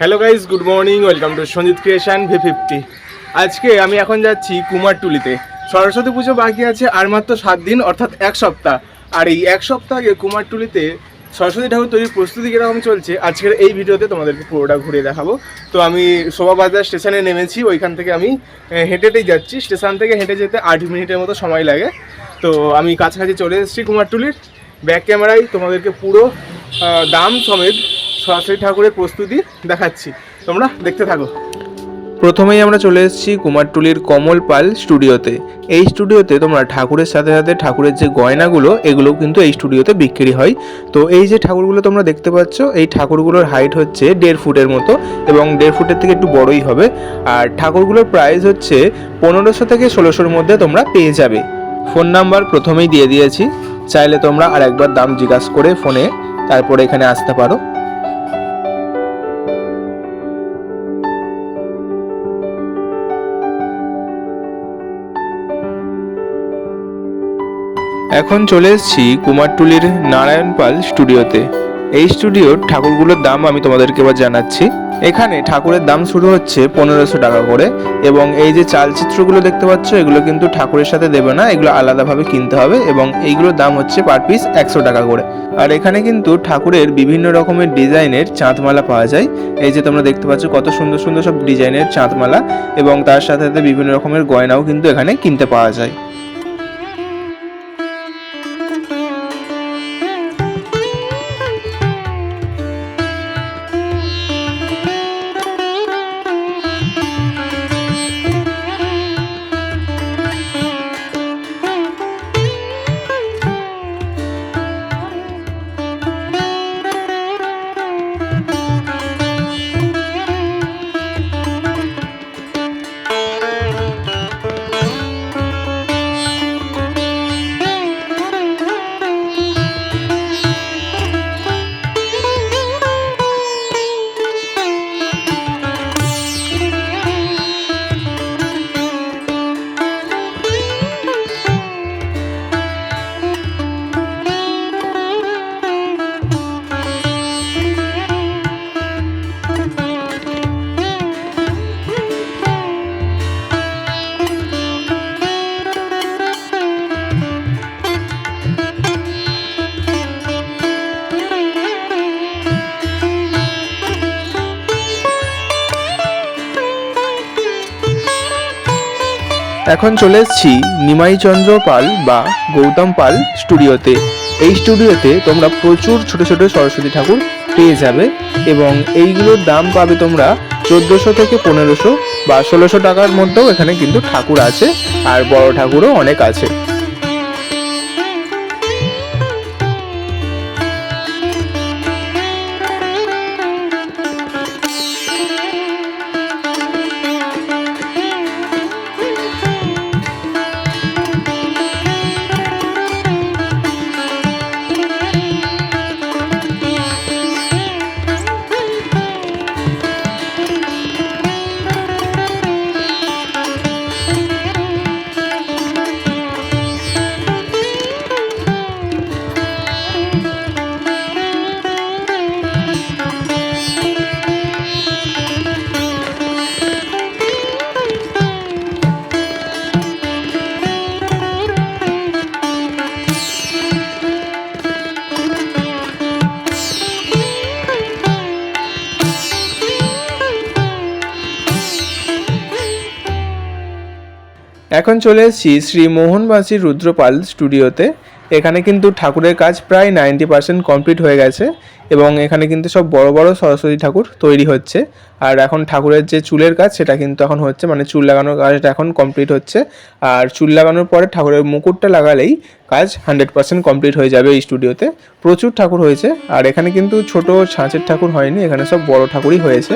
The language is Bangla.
Hello guys good morning welcome to Sanjit creation V fifty আজকে আমি এখন যাচ্ছি কুমারটুলিতে। সরস্বতী পুজো বাকি আছে আর মাত্র সাত দিন, অর্থাৎ এক সপ্তাহ। আর এই এক সপ্তাহ আগে কুমারটুলিতে সরস্বতী ঠাকুর তৈরির প্রস্তুতি কীরকম চলছে, আজকের এই ভিডিওতে তোমাদেরকে পুরোটা ঘুরে দেখাবো। তো আমি শোভাবাজার স্টেশনে নেমেছি, ওইখান থেকে আমি হেঁটে হেঁটেই যাচ্ছি। স্টেশন থেকে হেঁটে যেতে আট মিনিটের মতো সময় লাগে। তো আমি কাছাকাছি চলে এসেছি কুমারটুলির। ব্যাক ক্যামেরায় তোমাদেরকে পুরো দাম সমেত সরস্বতী ঠাকুরের প্রস্তুতি দেখাচ্ছি। তোমরা দেখতে থাকো। প্রথমেই আমরা চলে এসেছি কুমারটুলির কমল পাল স্টুডিওতে। এই স্টুডিওতে তোমরা ঠাকুরের সাথে সাথে ঠাকুরের যে গয়নাগুলো এগুলো কিন্তু এই স্টুডিওতে বিক্রি হয়। তো এই যে ঠাকুরগুলো তোমরা দেখতে পাচ্ছ, এই ঠাকুরগুলোর হাইট হচ্ছে দেড় ফুটের মতো এবং দেড় ফুটের থেকে একটু বড়ই হবে। আর ঠাকুরগুলোর প্রাইস হচ্ছে পনেরোশো থেকে ষোলোশোর মধ্যে তোমরা পেয়ে যাবে। ফোন নাম্বার প্রথমেই দিয়ে দিয়েছি। চাইলে তোমরা আর একবার দাম জিজ্ঞাসা করে ফোনে তারপরে এখানে আসতে পারো। এখন চলে এসেছি কুমারটুলির নারায়ণ পাল স্টুডিওতে। এই স্টুডিওর ঠাকুরগুলোর দাম আমি তোমাদেরকে এবার জানাচ্ছি। এখানে ঠাকুরের দাম শুরু হচ্ছে পনেরোশো টাকা করে এবং এই যে চালচিত্রগুলো দেখতে পাচ্ছ, এগুলো কিন্তু ঠাকুরের সাথে দেবে না, এগুলো আলাদাভাবে কিনতে হবে এবং এইগুলোর দাম হচ্ছে পার পিস একশো টাকা করে। আর এখানে কিন্তু ঠাকুরের বিভিন্ন রকমের ডিজাইনের চাঁদমালা পাওয়া যায়। এই যে তোমরা দেখতে পাচ্ছ কত সুন্দর সুন্দর সব ডিজাইনের চাঁদমালা এবং তার সাথে সাথে বিভিন্ন রকমের গয়নাও কিন্তু এখানে কিনতে পাওয়া যায়। এখন চলে এসেছি নিমাইচন্দ্র পাল বা গৌতম পাল স্টুডিওতে। এই স্টুডিওতে তোমরা প্রচুর ছোট ছোট সরস্বতী ঠাকুর পেয়ে যাবে এবং এইগুলোর দাম পাবে তোমরা চোদ্দোশো থেকে পনেরোশো বা ষোলোশো টাকার মধ্যেও এখানে কিন্তু ঠাকুর আছে আর বড় ঠাকুরও অনেক আছে। এখন চলে এসেছি শ্রী মোহনবাসী রুদ্রপাল স্টুডিওতে। এখানে কিন্তু ঠাকুরের কাজ প্রায় নাইনটি পার্সেন্ট কমপ্লিট হয়ে গেছে এবং এখানে কিন্তু সব বড় বড় সরস্বতী ঠাকুর তৈরি হচ্ছে। আর এখন ঠাকুরের যে চুলের কাজ, সেটা কিন্তু এখন হচ্ছে মানে চুল লাগানোর কাজটা এখন কমপ্লিট হচ্ছে। আর চুল লাগানোর পরে ঠাকুরের মুকুটটা লাগালেই কাজ হান্ড্রেড পার্সেন্ট কমপ্লিট হয়ে যাবে এই স্টুডিওতে। প্রচুর ঠাকুর হয়েছে, আর এখানে কিন্তু ছোট ছাঁচের ঠাকুর হয়নি, এখানে সব বড় ঠাকুরই হয়েছে।